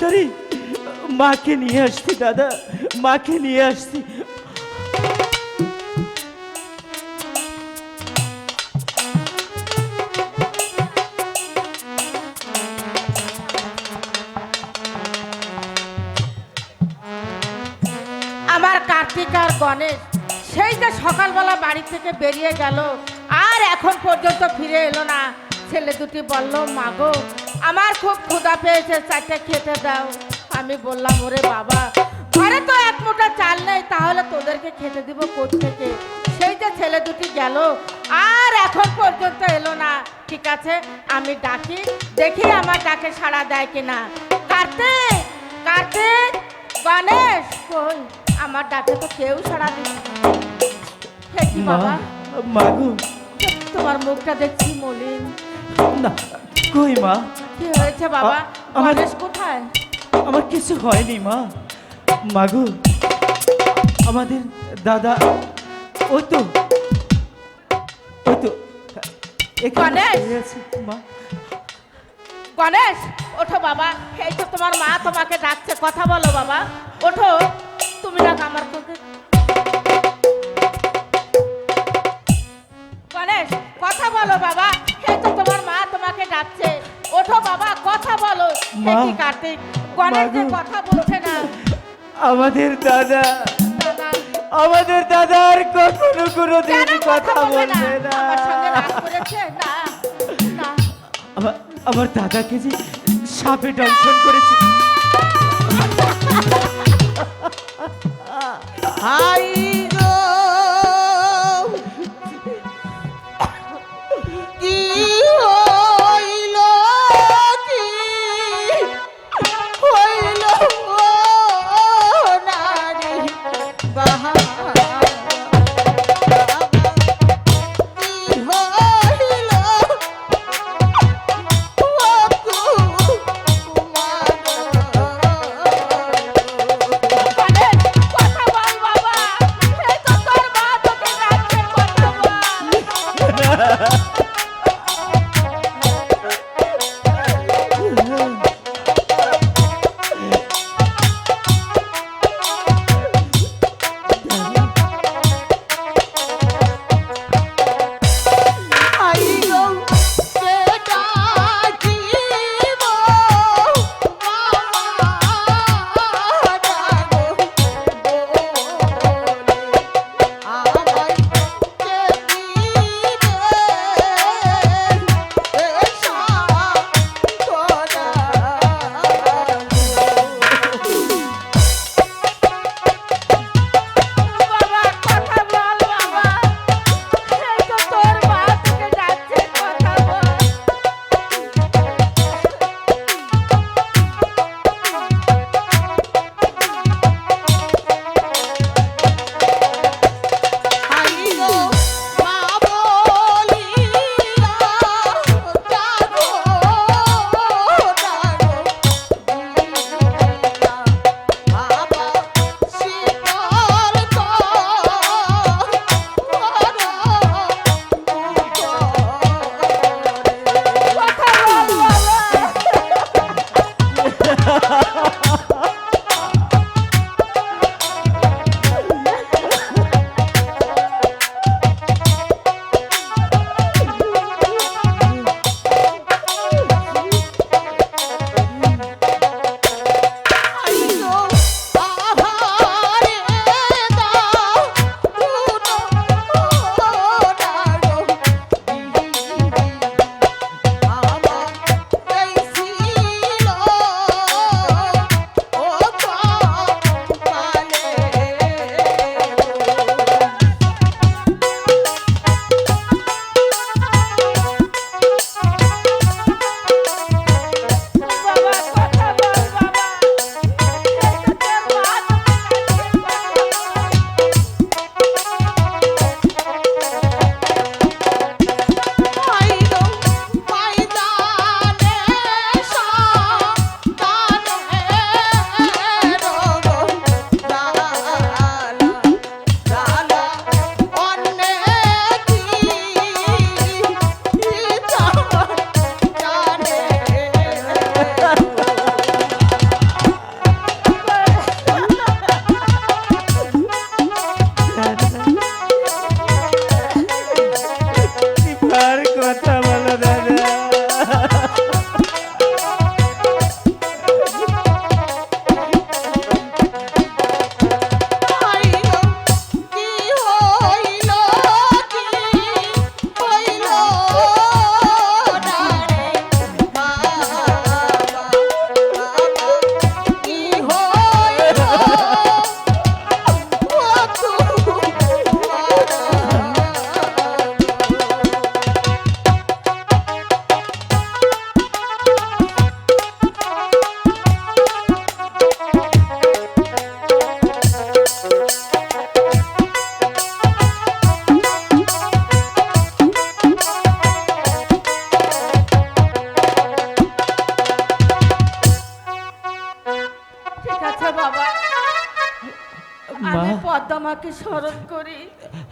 তাড়াতাড়ি। মাকে নিয়ে আসছি দাদা। মাকে নিয়ে আসছি আমার কার্তিক আর গণেশ, সেই যে সকালবেলা বাড়ি থেকে বেরিয়ে গেল, আর এখন পর্যন্ত ফিরে এলো না। ছেলে দুটি বলল মাগো আমার খুব ক্ষুধা পেয়েছে চারটে খেতে দাও। আমি বললাম ওরে বাবা ঘরে তো এক মোটা চাল নেই তাহলে তোদেরকে খেতে দিব থেকে সেই যে ছেলে দুটি গেল আর এখন পর্যন্ত এলো না। ঠিক আছে আমি ডাকি দেখি আমার ডাকে সাড়া দেয় কিনা। কার্তিক কার্তিক গণেশ কই? আমার ডাকে তো কেউ সাড়া দিচ্ছে কি বাবা? মাগো তোমার মুখটা দেখছি মলিন। না কই মা? কি হয়েছে বাবা? আমার- গণেশ কোথায়? আমার কিছু হয়নি মা। মাগো আমাদের দাদা ওই তো ওই তো গণেশ! মা। গণেশ ওঠো বাবা। এই তো তোমার মা তোমাকে ডাকছে। কথা বলো বাবা। ওঠো। তুমি ডাক আমার গণেশ কথা বলো বাবা। এই তো তোমার মা তোমাকে ডাকছে। ওঠো বাবা কথা বলো। কি কার্তিক? গণেশ যে কথা বলছে না। আমাদের দাদা আমাদের দাদা আর কখনো কোনো দিন কথা বলবে না। আমার দাদাকে যে সাপে দংশন করেছে। হাই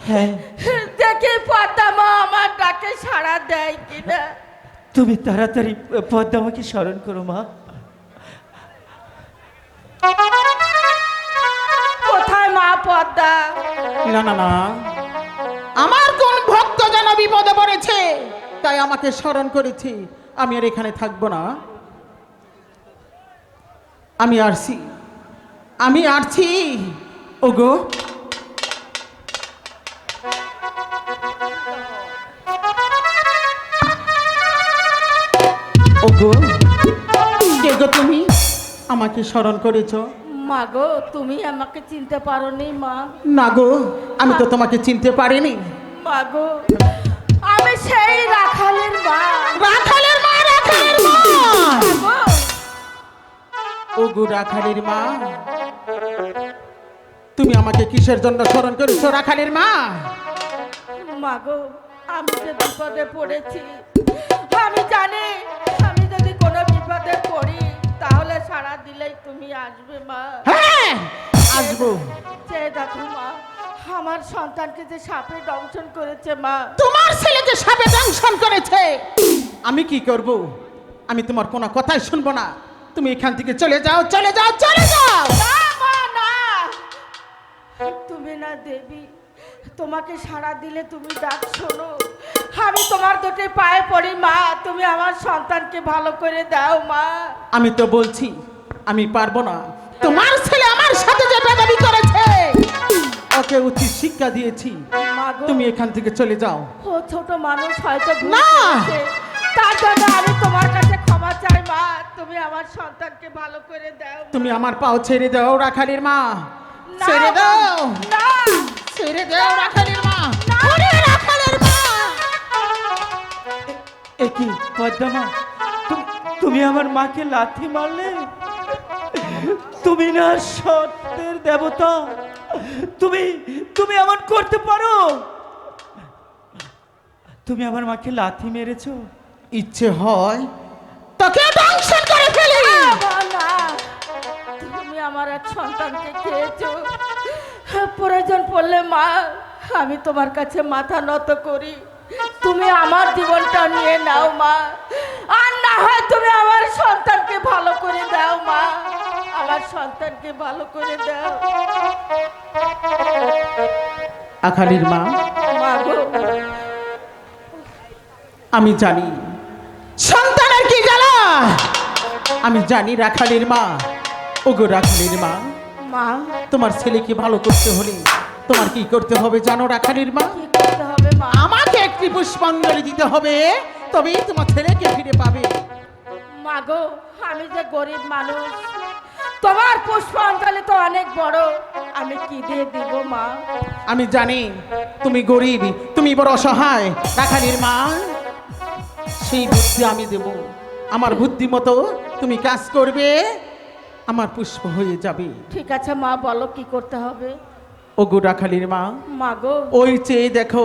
দেখি পদ্মা মা আমার ডাকে সাড়া দেয় কিনা? তুমি তাড়াতাড়ি পদ্মামাকে স্মরণ করো মা। কোথায় মা পদ্মা? না না না। আমার কোন ভক্ত যেন বিপদে পড়েছে তাই আমাকে স্মরণ করেছি। আমি আর এখানে থাকব না। আমি আসছি। আমি আসছি। ওগো ওগো। আমাকে স্মরণ করেছ? মা গো তুমি আমাকে চিনতে পারোনি মা। না গো আমি তো তোমাকে চিনতে পারিনি। মা গো আমি সেই রাখালের মা। রাখালের মা রাখালের মা! ও গো। রাখালের মা তুমি আমাকে কিসের জন্য স্মরণ করেছ রাখালের মা? মা গো আমি যে বিপদে পড়েছি আমি জানি আমি যদি কোনো বিপদে পড়ি তাহলে সারা দিলেই তুমি আসবে মা। হ্যাঁ আসব। সে দেখো মা আমার সন্তানকে যে সাপে দংশন করেছে মা। তোমার ছেলেকে সাপে দংশন করেছে। আমি কি করব? আমি তোমার কোনো কথাই শুনব না। তুমি এখান থেকে চলে যাও চলে যাও চলে যাও। না মা না। তুমি না দেবী তোমাকে সাড়া দিলে তুমি ডাক শোনো। আমি তোমার দুটি পায়ে পড়ি মা। তুমি আমার সন্তানকে ভালো করে দাও মা। আমি তো বলছি আমি পারব না। তোমার ছেলে আমার সাথে যে বেদাবি করেছে ওকে উচিত শিক্ষা দিয়েছি। মা তুমি এখান থেকে চলে যাও। ও ছোট মানুষ হয়তো না! তার জন্য আমি তোমার কাছে ক্ষমা চাই মা। তুমি আমার সন্তানকে ভালো করে দাও তুমি আমার পাও ছেড়ে দাও রাখালির মা। ছেড়ে দাও। না। ছেড়ে দাও রাখালির মা। ওরে রাখালির মা। এ কি পদ্মা তুমি তুমি আমার মাকে লাথি মারলে? তুমি না সত্যের দেবতা। তুমি তুমি এমন করতে পারো? তুমি আমার মাকে লাথি মেরেছো? ইচ্ছে হয় তোকে দংশন করে ফেলি। তুমি আমার এক সন্তানকে খেয়েছো। প্রয়োজন পড়লে মা আমি তোমার কাছে মাথা নত করি। তুমি আমার জীবনটা নিয়ে নাও মা। আর না হয় তুমি আমার সন্তানকে ভালো করে দাও মা। আমার সন্তানকে ভালো করে দাও। আখালির মা আমি জানি সন্তানের কি জ্বালা। আমি জানি রাখালির মা। ওগো রাখালির মা। মা। তোমার ছেলেকে ভালো করতে হলে তোমার কি করতে হবে জানো রাখালির মা? আমাকে একটি পুষ্পাঞ্জলি দিতে হবে তবেই তোমার ছেলেকে ফিরে পাবে। মা গো আমি যে গরিব মানুষ তোমার পুষ্পাঞ্জলি তো অনেক বড় আমি কি দিয়ে দিব মা? আমি জানি তুমি গরিব তুমি বড় অসহায় রাখালির মা। সেই বুদ্ধি আমি দেব। আমার বুদ্ধি মতো তুমি কাজ করবে আমার পুষ্প হয়ে যাবে। ঠিক আছে মা বলো কি করতে হবে? ওগো রাখালির মা মা গো। ওই চেয়ে দেখো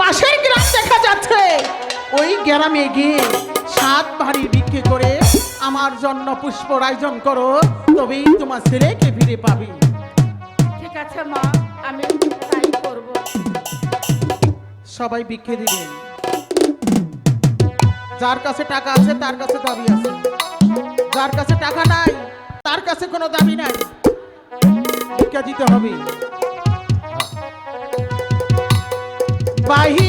পাশের গ্রাম দেখা যাচ্ছে। ওই গ্রামে গিয়ে সাত ভারী বিক্রি করে আমার জন্য পুষ্প আয়োজন করো তবেই তোমার ছেলেকে ফিরে পাবে। ঠিক আছে মা আমি তাই করব। সবাই বিক্ষে দিবেন যার কাছে টাকা আছে তার কাছে দাবি আছে। যার কাছে টাকা নাই তার কাছে কোনো দাবি নাই। ভিক্ষা দিতে হবে। বাহি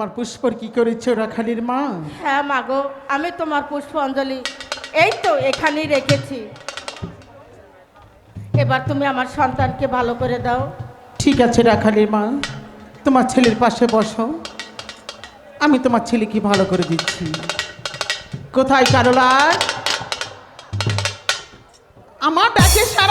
আমার পুষ্পর কি করেছ রাখালের মা? হ্যাঁ মাগো আমি তোমার পুষ্পাঞ্জলি এই তো এখানেই রেখেছি। এবার তুমি আমার সন্তানকে ভালো করে দাও। ঠিক আছে রাখালির মা তোমার ছেলের পাশে বসো। আমি তোমার ছেলেকে ভালো করে দিচ্ছি। কোথায় কারোলার? আমার ডাকে সারা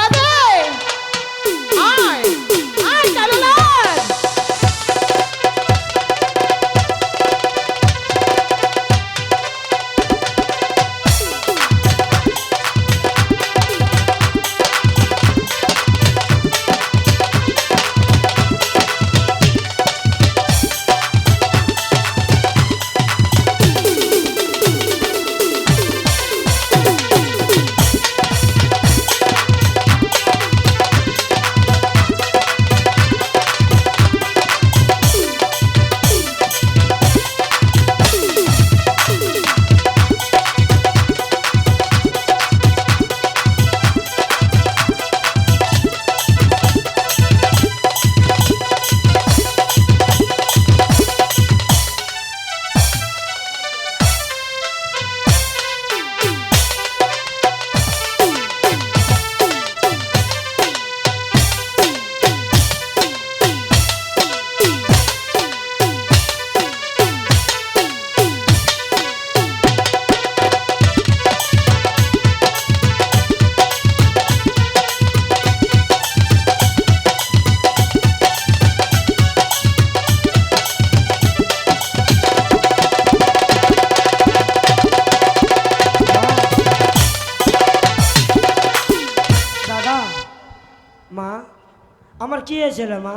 আমার কি হয়েছিল মা?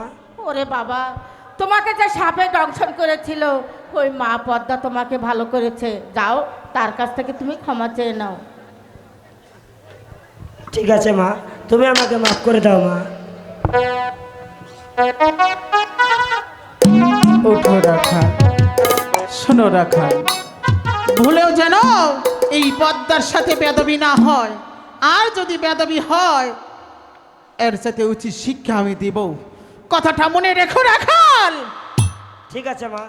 ওরে বাবা তোমাকে যে সাপে দংশন করেছিল ওই মা পদ্মা তোমাকে ভালো করেছে। যাও তার কাছ থেকে তুমি ক্ষমা চেয়ে নাও। ঠিক আছে মা। তুমি আমাকে মাফ করে দাও মা। ওঠো রাখা শোনো রাখা। ভুলেও যেন এই পদ্মার সাথে বেদবি না হয়। আর যদি বেদবি হয় এর সাথে উচিত শিক্ষা আমি দিব। কথাটা মনে রেখো রাখাল। ঠিক আছে মা।